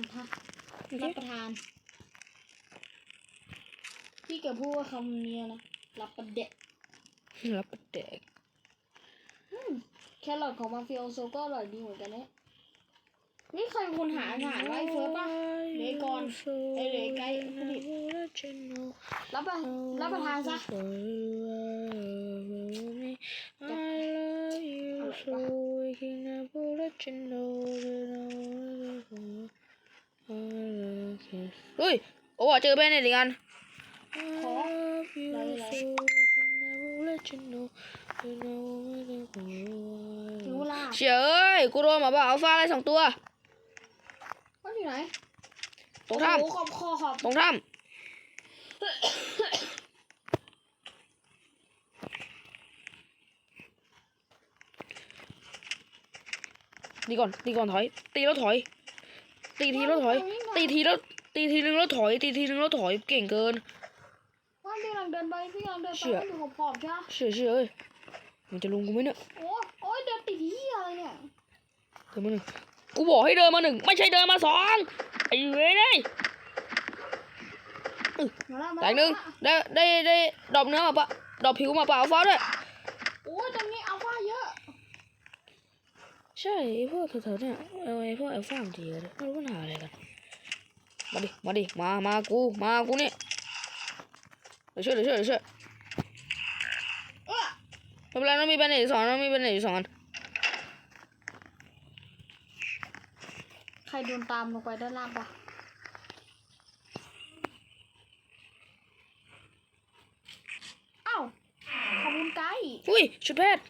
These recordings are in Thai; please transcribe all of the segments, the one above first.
นทะรับประทาน พี่เกือบพูดว่าคำเนี้ยนะรับประเดะรับประเด็กอืมแครอทของมาฟิโอโซก็อร่อยดีเหมือนกันเนี่ยนี่ใครเป็นคนหาอาหารไวะไอ้เฟิร์สป่ะเดี๋ยวก่อนไอ้เดี๋ยวไกด์ผู้ดิรับประรับประทานซะ เฮ้ยโอ้เจอแบนเนตอีกอันขอไหนถึงเวลาเฉยกูโดนหมาบ้าอัลฟาอะไรสองตัวว่าอยู่ไหนตรงถ้โอ้โหขอบคอขอบำตรงถ้ำดีก่อนดีก่อนถอย ตีแล้วถอย ตีทีแล้วถอย ตีทีแล้ว ตีทีนึงแล้วถอยตีทีนึงแล้วถอยเก่งเกินว่าพี่กำลังเดินไปพี่กำลังเดินไปเชี่ยว่าอยู่ขอบขอบใช่ไหมเฉยเฉยเอ้ยมันจะลุงกูไหมเนี่ยโอ้โอ้ยเดินติดที่อะไรเนี่ยเดินมาหนึ่งกูบอกให้เดินมาหนึ่งไม่ใช่เดินมาสองไอ้เว้ยเลยมาแล้วมาแตกหนึ่งได้ได้ได้ดอกเนื้อมาปะดอกผิวมาปะอัลฟาด้วยโอ้ยตรงนี้อัลฟาเยอะใช่ไอ้พวกเถอะๆเนี่ยเอาไอ้พวกอัลฟามันดีเลยไม่รู้ปัญหาอะไรกัน มาดิ มาดิ มา มากู มากูนี่เดี๋ยวช่วยเดี๋ยวช่วยเดี๋ยวช่วยเออไม่เป็นไรน้องมีแบนเนตอีกสองน้องมีแบนเนตอีกสองอันใครโดนตามลงไปด้านล่างปะเอ้าขอบคุณไกด์อุ้ยชุดแพทย์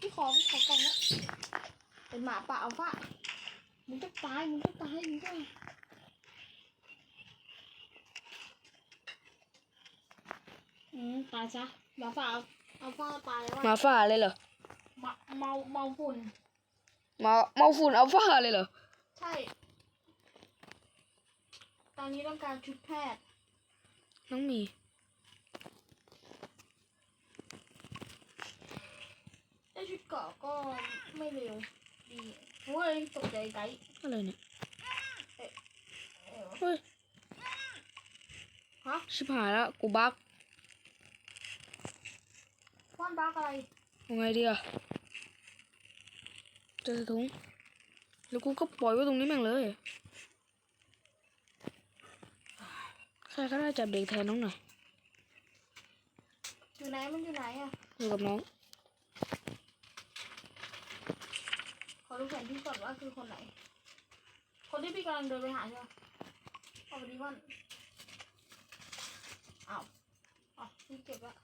พี่ขอพี่ขอกล่องละเป็นหมาป่าอัลฟา มึงจะตาย มึงจะตาย มึงจะอืมตายซะหมาป่าอัลฟาตายแล้วหมาอะฝ่าเลยเหรอเมาเมาเมาฝุ่น หมาเมาฝุ่นอัลฟาเลยเหรอใช่ ตอนนี้ต้องการชุดแพทย์ น้องมีได้ชุดเกราะก็ไม่เร็วดี โอ้ยตกใจไกด์อะไรเนี่ยเออเฮ้ยฮะชิบหายแล้วกูบักว่านบ้ากอะไรยังไงดีอะเจอถุงแล้วกูก็ปล่อยไว้ตรงนี้แม่งเลยใครก็ได้จับเด็กแทนน้องหน่อยอยู่ไหนมันอยู่ไหนอะอยู่กับน้อง อดูแผนที่ก่อนว่าคือคนไหน คนที่พี่กำลังเดินไปหาใช่ไหมเอาดีว่านอ้าวอ๋อพี่เก็บละ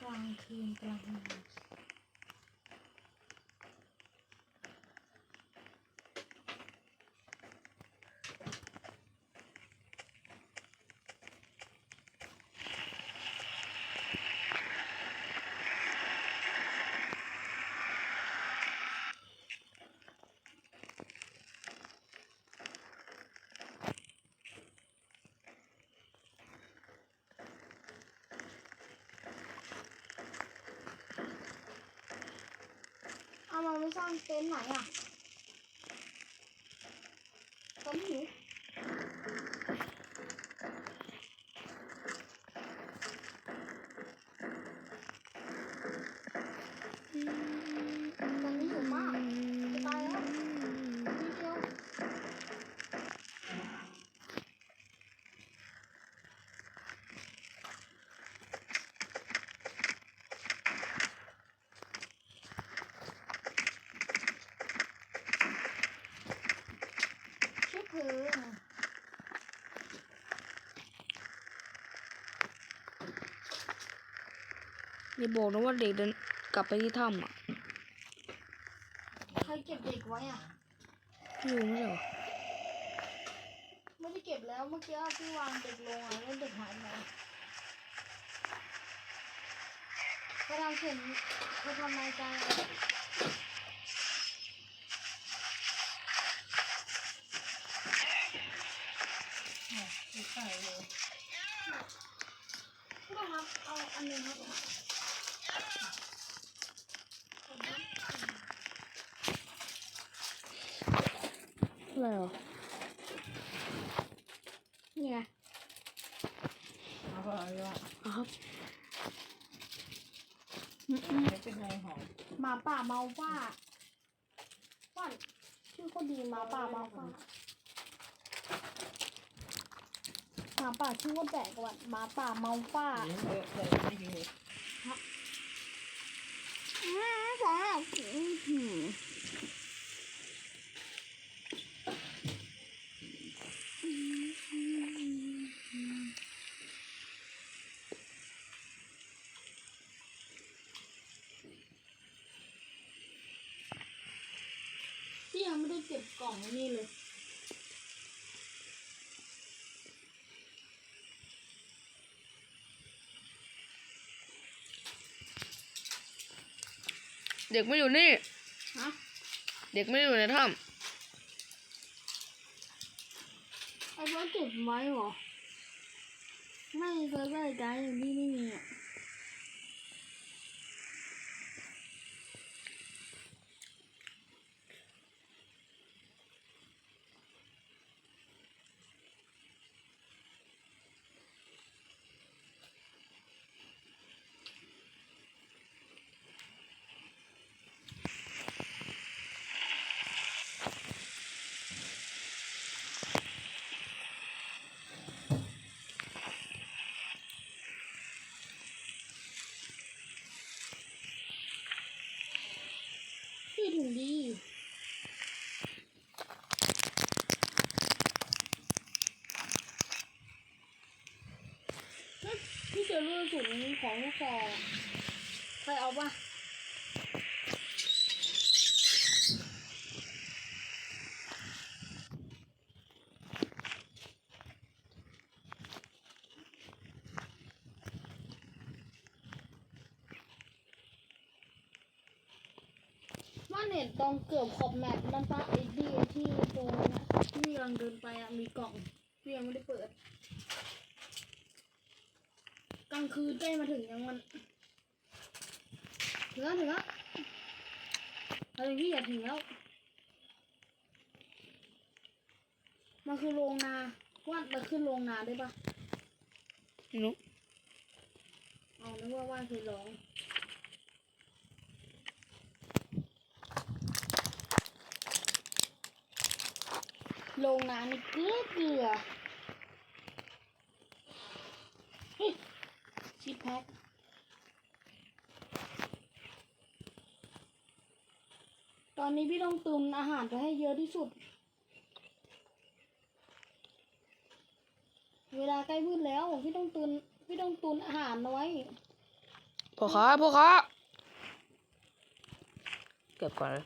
กลางคืนกลางวัน สร้างเต็นท์ไหนอะเต็นท์หิวตอนนี้หิวมากจะตายแล้วนิดเดียว ชื่อเพลิงอย่าบอกนะว่าเด็กเดินกลับไปที่ถ้ำอะใครเก็บเด็กไว้อะพี่รู้ไม่ใช่เหรอไม่ได้เก็บแล้วเมื่อกี้ที่วางเด็กลงอะแล้วเด็กหายไปกำลังเข็นไปทำรายการ เลย ก็ครับ เอาอันหนึงครับ อะไรอะ นี่ไง เอาไปเอาไป อะครับ อืมอืม เดี๋ยวเป็นไงหอมหมาป่าเมาฝ้าว่านชื่อก็ดีหมาป่าเมาฝ้าหมาป่าชื่อว่าแปลกกว่าหมาป่าเมาฝ้าเลี้ยงเยอะเลยไม่ดีอืมสองแบบอื้อหือพี่ยังไม่ได้เก็บกล่องไอ้นี่เลยเด็กไม่อยู่นี่ ฮะ เด็กไม่ได้อยู่ในถ้ไอ้บอสเก็บไว้เหรอ ไม่เคยได้ใจอย่างที่ไม่มีอะ พี่ถึงดี เฮ้ยพี่ เจอรูกสุนของลูกใครเอาปะว่าเน็ตตอนเกือบขอบแมปมันปะไอ้ดีที่ตรงนั้นะที่กำลังเดินไปอะมีกล่องพี่ยังไม่ได้เปิด กลางคืนใกล้มาถึงยังมันถึงแล้วถึงแล้วอะไรพี่อย่าถึงแล้วมันคือโรงนาว่านมันขึ้นโรงนาได้ปะำไม่รู้เอานึกว่าว่านเคยร้องโรงนานี่เกลือเกลือเฮ้ยชิปแพ็ค ตอ นนี้พี่ต้องตุนอาหารไปให้เยอะที่สุด เวลาใกล้มืดแล้วพี่ต้องตุนพี่ต้องตุนอาหารเอาไว้พ่อค้าพ่อค้าเก็บก่อนเลย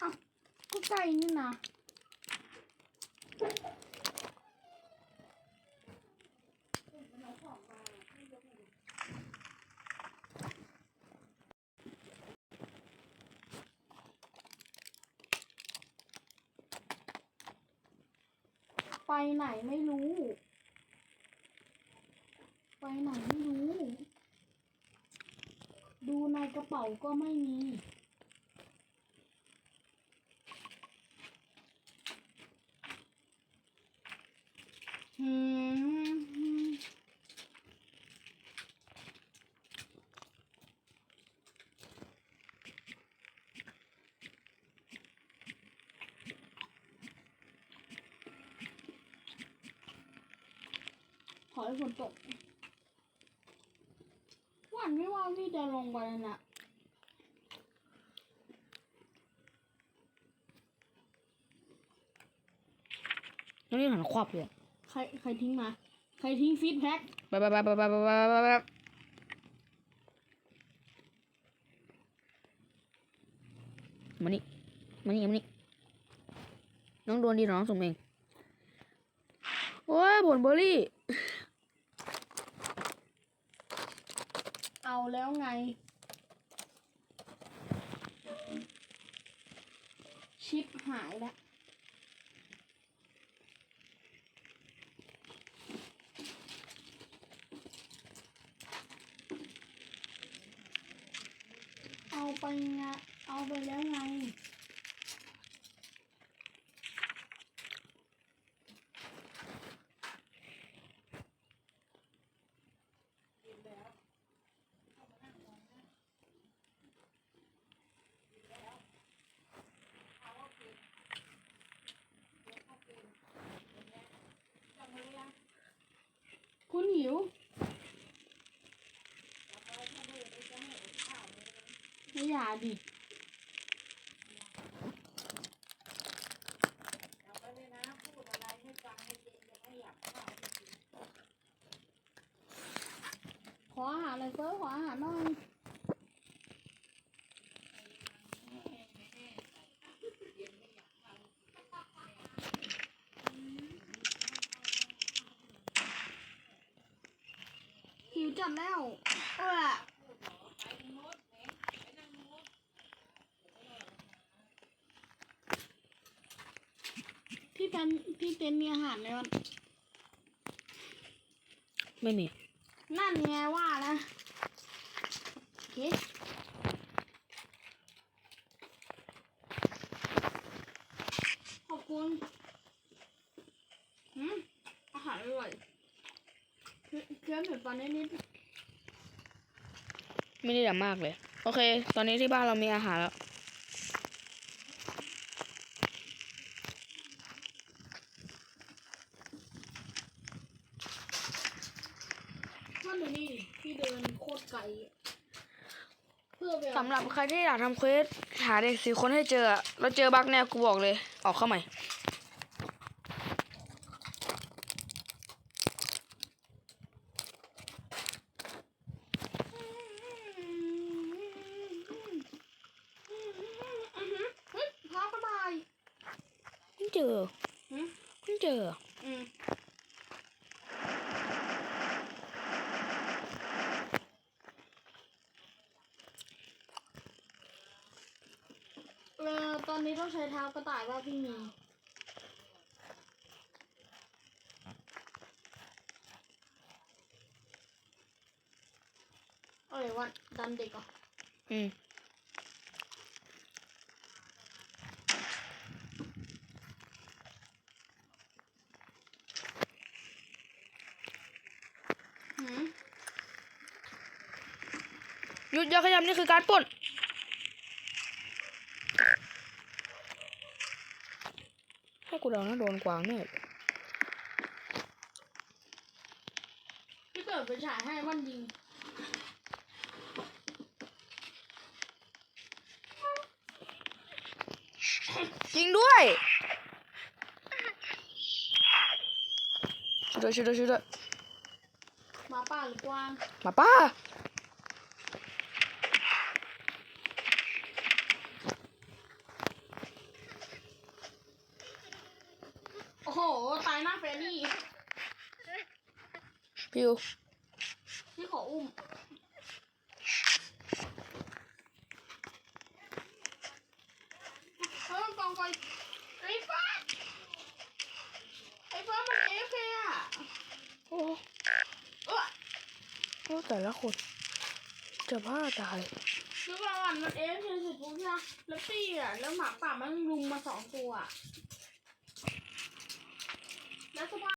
อ้าวก็ใกล้นี่นะ ไปไหนไม่รู้ ไปไหนไม่รู้ ดูในกระเป๋าก็ไม่มี ให้ฝนตกหวานไม่ว่าที่จะลงไปนะแล้วนี่หันควับเลยใครใครทิ้งมา ใครทิ้งฟีดแพ็กไปไปไปไปไปไปไปไปไมานี่มานี่มานี่น้องโดนดีน้องส่งเอง โอ้ยบ่นเบอร์รี่ เอาแล้วไง ชิปหายแล้วเอาไปไงเอาไปแล้วไงาดิขออาหารเลยเฟิร์ขออาหารหน่อยหิวจัดแล้วเออพี่เป็ นพี่เป็นมีอาหารไหมวะไม่มี นั่นไงว่านะโอเคขอบคุณอืมอาหารอร่อยเคี้ยวเผ็ดปานนิดไม่ได้ดำมากเลย โอเค ตอนนี้ที่บ้านเรามีอาหารแล้ว ๆว่าดูนี่ดิพี่เดินโคตรไกลเพื่อไปสำหรับใครที่อยากทำเควสหาเด็กสี่คนให้เจออะแล้วเจอบั๊กเนี่กูบอกเลย ออกเข้าใหม่เฮ้ยพาสบายไม่เจอไม่เจอ อืมเออตอ นนี้ต้องใช้เท้ากระต่ายว่าพี่มีเอ้ยวันดันเด็กเหรอะอืมหืมหยุดอย่าขยับนี่คือการปล้น ให้กู เดานะโดนกวางแน่เลยพี่เกิดไปฉายให้วันยิงจริงด้วยช่วยด้วยช่วยด้วยช่วยด้วยหมาป่าหรือกวางหมาป้า โอ้โห ตายหน้าเฟรนี่ พิวพี่ขออุ้มเฮ้ยกองไฟไอ้ฟ้าไอ้ฟ้ามันเอฟเคอะโอ้เออโอ้แต่ละคนจะบ้าตายคือว่าวันมันเอฟเคเสร็จปุ๊บใช่ไหมแล้วตี้อะแล้วหมาป่ามันลุมมาสองตัวอะแล้วสภาพ